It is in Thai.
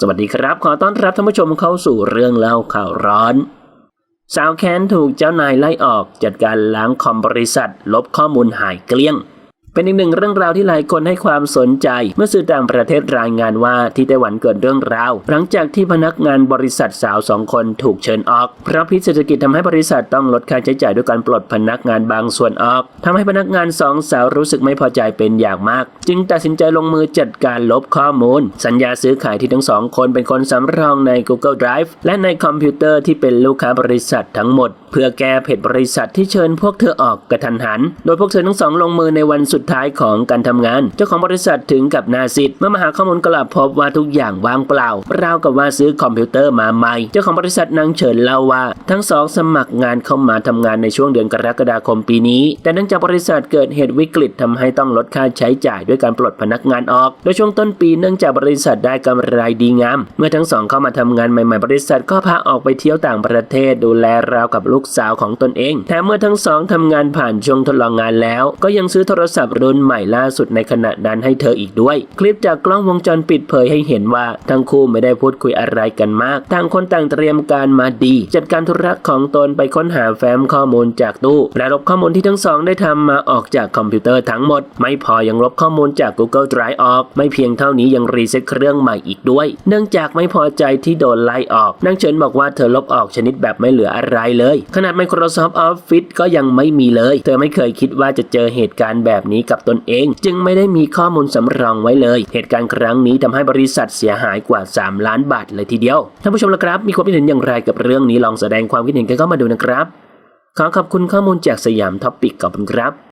สวัสดีครับ ขอต้อนรับท่านผู้ชมเข้าสู่เรื่องเล่าข่าวร้อน สาวแค้นถูกเจ้านายไล่ออก จัดการล้างคอมบริษัท ลบข้อมูลหายเกลี้ยง เป็นอีกหนึ่งเรื่องราวที่หลายคนให้ความสนใจ เมื่อสื่อต่างประเทศรายงานว่าที่ไต้หวันเกิดเรื่องราว หลังจากที่พนักงานบริษัทสาวสองคนถูกเชิญออก เพราะพิษเศรษฐกิจทำให้บริษัทต้องลดค่าใช้จ่ายด้วยการปลดพนักงานบางส่วนออกทำให้พนักงานสองสาวรู้สึกไม่พอใจเป็นอย่างมาก จึงตัดสินใจลงมือจัดการลบข้อมูล สัญญาซื้อขายที่ทั้งสองคนเป็นคนสำรองใน Google Drive และในคอมพิวเตอร์ที่เป็นลูกค้าบริษัททั้งหมด เพื่อแก้เพจบริษัทที่เชิญพวกเธอออกกระทันหัน โดยพวกเธอทั้งสองลงมือในวันสุดท้ายของการทำงาน เจ้าของบริษัทถึงกับนาซิดเมื่อมาหาข้อมูลกลับพบว่าทุกอย่างว่างเปล่า ราวกับว่าซื้อคอมพิวเตอร์มาใหม่ เจ้าของบริษัทนางเฉินเล่าว่า ทั้งสองสมัครงานเข้ามาทำงานในช่วงเดือนกรกฎาคมปีนี้ แต่เนื่องจากบริษัทเกิดเหตุวิกฤตทำให้ต้องลดค่าใช้จ่ายด้วยการปลดพนักงานออก โดยช่วงต้นปีเนื่องจากบริษัทได้กำไรดีงาม เมื่อทั้งสองเข้ามาทำงานใหม่ๆ บริษัทก็พาออกไปเที่ยวต่างประเทศดูแลราวกับลูกสาวของตนเองแถมเมื่อทั้งสองทำงานผ่านช่วงทดลองงานแล้ว ก็ยังซื้อโทรศัพท์รุ่นใหม่ล่าสุดในขณะนั้นให้เธออีกด้วย คลิปจากกล้องวงจรปิดเผยให้เห็นว่าทั้งคู่ไม่ได้พูดคุยอะไรกันมาก ต่างคนต่างเตรียมการมาดี จัดการธุระของตนไปค้นหาแฟ้มข้อมูลจากตู้และลบข้อมูลที่ทั้งสองได้ทำมาออกจากคอมพิวเตอร์ทั้งหมด ไม่พอยังลบข้อมูลจาก Google Drive ออก ไม่เพียงเท่านี้ยังรีเซ็ตเครื่องใหม่อีกด้วย เนื่องจากไม่พอใจที่โดนไล่ออกนางเฉินบอกว่าเธอลบออกชนิดแบบไม่เหลืออะไรเลย ขนาด Microsoft Office ก็ยังไม่มีเลย เธอไม่เคยคิดว่าจะเจอเหตุการณ์แบบนี้กับตนเอง จึงไม่ได้มีข้อมูลสำรองไว้เลย เหตุการณ์ครั้งนี้ทำให้บริษัทเสียหายกว่า 3 ล้านบาทเลยทีเดียว ท่านผู้ชมละครับ มีความคิดเห็นอย่างไรกับเรื่องนี้ลองแสดงความคิดเห็นกันเข้ามาดูนะครับ ขอขอบคุณข้อมูลจากสยามท็อปปิกขอบคุณครับ